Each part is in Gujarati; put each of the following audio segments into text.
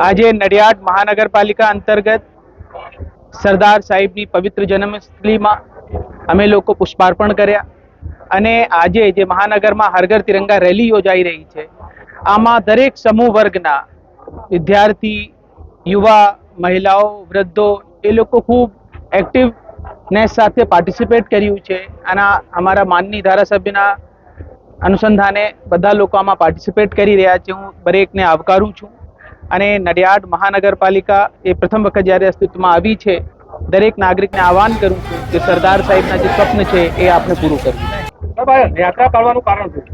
આજે નડિયાદ મહાનગરપાલિકા અંતર્ગત સરદાર સાહેબની પવિત્ર જન્મસ્થળીમાં અમે લોકો પુષ્પાર્પણ કર્યા. અને આજે જે મહાનગરમાં હરઘર તિરંગા રેલી યોજાઈ રહી છે, આમાં દરેક સમૂહ વર્ગના વિદ્યાર્થી, યુવા, મહિલાઓ, વૃદ્ધો એ લોકો ખૂબ એક્ટિવનેસ સાથે પાર્ટિસિપેટ કર્યું છે. અને અમારા માનની ધારાસભ્યના અનુસંધાને બધા લોકો આમાં પાર્ટિસિપેટ કરી રહ્યા છે. હું દરેકને આવકારું છું. અને નડિયાદ મહાનગરપાલિકા એ પ્રથમ વખત જ્યારે અસ્તિત્વમાં આવી છે દરેક નાગરિકને આહવાન કરું છું કે સરદાર સાહેબના જે સ્વપ્ન છે એ આપણે પૂરું કરવું. યાત્રા કાઢવાનું કારણ શું?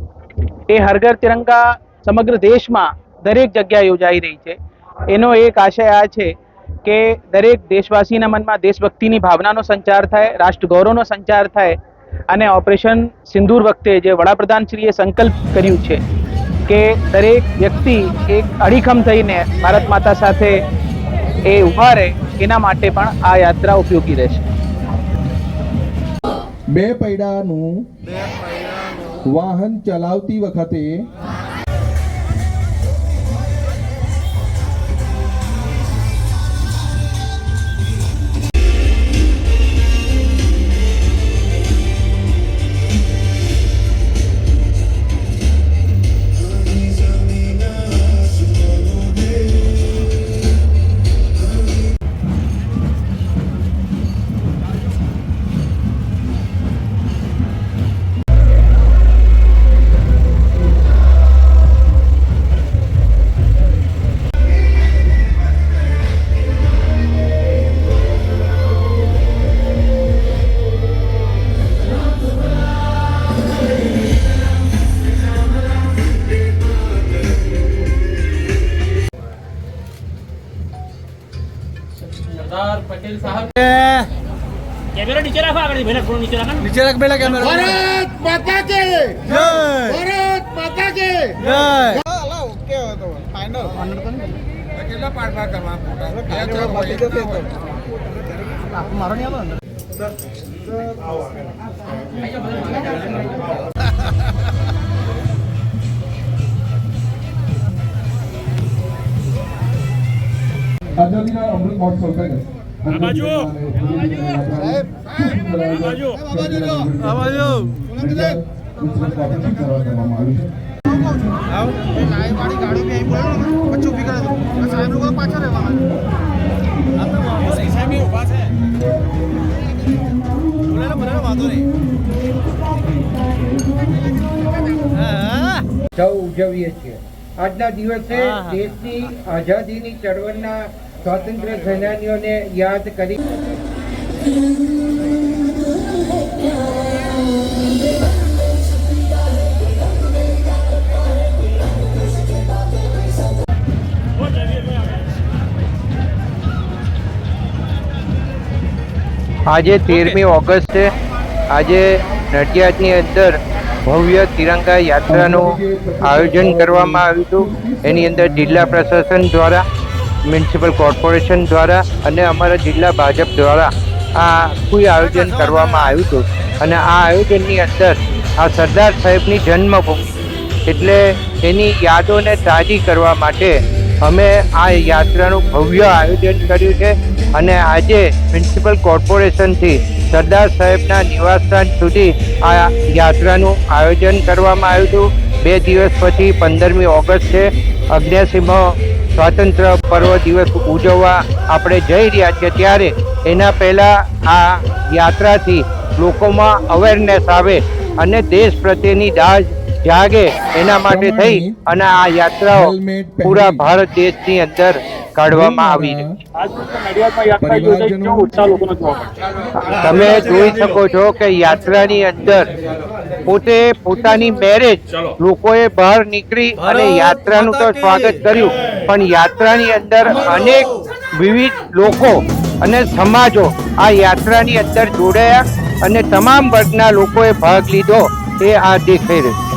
એ હરઘર તિરંગા સમગ્ર દેશમાં દરેક જગ્યાએ યોજાઈ રહી છે. એનો એક આશય આ છે કે દરેક દેશવાસીના મનમાં દેશભક્તિની ભાવનાનો સંચાર થાય રાષ્ટ્ર ગૌરવનો સંચાર થાય અને ઓપરેશન સિંદૂર વખતે જે વડાપ્રધાનશ્રીએ સંકલ્પ કર્યું છે કે દરેક વ્યક્તિ એક અડીખમ થઈને ભારત માતા સાથે એ ઊભા રહે એના માટે પણ આ યાત્રા ઉપયોગી રહેશે. બે પૈડાનું વાહન ચલાવતી વખતે કેમેરા નીચે રાખો આગળ ભાઈ થોડું નીચે રાખો. નીચે રાખ પેલા કેમેરા. ભારત માતા કે. જય. ભારત માતા કે. જય. કેટલા પાડ પાડ કરવા મારો નહીં આવતો અંદર આઝાદીના અમૃત મહોત્સવ કરે આ બાજુ. સાહેબ આ બાજુ. આ બાજુ. કરવામાં આવ્યું છે સૌ ઉજવીએ છીએ આજના દિવસે. દેશની આઝાદીની ચળવળના સ્વાતંત્ર્ય સેનાનીઓને યાદ કરી આજે તેરમી ઓગસ્ટ છે. આજે નડિયાદની અંદર ભવ્ય તિરંગા યાત્રાનું આયોજન કરવામાં આવ્યું હતું. એની અંદર જિલ્લા પ્રશાસન દ્વારા મ્યુનિસિપલ કોર્પોરેશન દ્વારા અને અમારા જિલ્લા ભાજપ દ્વારા આ આખું આયોજન કરવામાં આવ્યું હતું. અને આ આયોજનની અંદર આ સરદાર સાહેબની જન્મભૂમિ એટલે એની યાદોને તાજી કરવા માટે અમે આ યાત્રાનું ભવ્ય આયોજન કર્યું છે. અને આજે મ્યુનિસિપલ કોર્પોરેશનથી સરદાર સાહેબના નિવાસસ્થાન સુધી આ યાત્રાનું આયોજન કરવામાં આવ્યું હતું. બે દિવસ પછી પંદરમી ઓગસ્ટ છે. અગ્નિસિંહ સ્વાતંત્ર્ય પર્વ દિવસ ઉજવવા આપણે જઈ રહ્યા છીએ ત્યારે એના પહેલાં આ યાત્રાથી લોકોમાં અવેરનેસ આવે અને દેશ પ્રત્યેની દાજ જાગે એના માટે થઈ અને આ યાત્રાઓ પૂરા ભારત દેશની અંદર કાઢવામાં આવી રહી તમે જોઈ શકો છો કે યાત્રાની અંદર પોતે પોતાની મેરેજ લોકોએ બહાર નીકળી અને યાત્રાનું તો સ્વાગત કર્યું. પણ યાત્રાની અંદર અનેક વિવિધ લોકો અને સમાજો આ યાત્રાની અંદર જોડાયા અને તમામ વર્ગના લોકોએ ભાગ લીધો એ આ દેખાઈ રહ્યું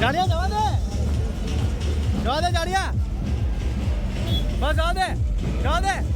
જાડિયા જવા દે. જવા દે જાડિયા બસ જવા દે. જવા દે.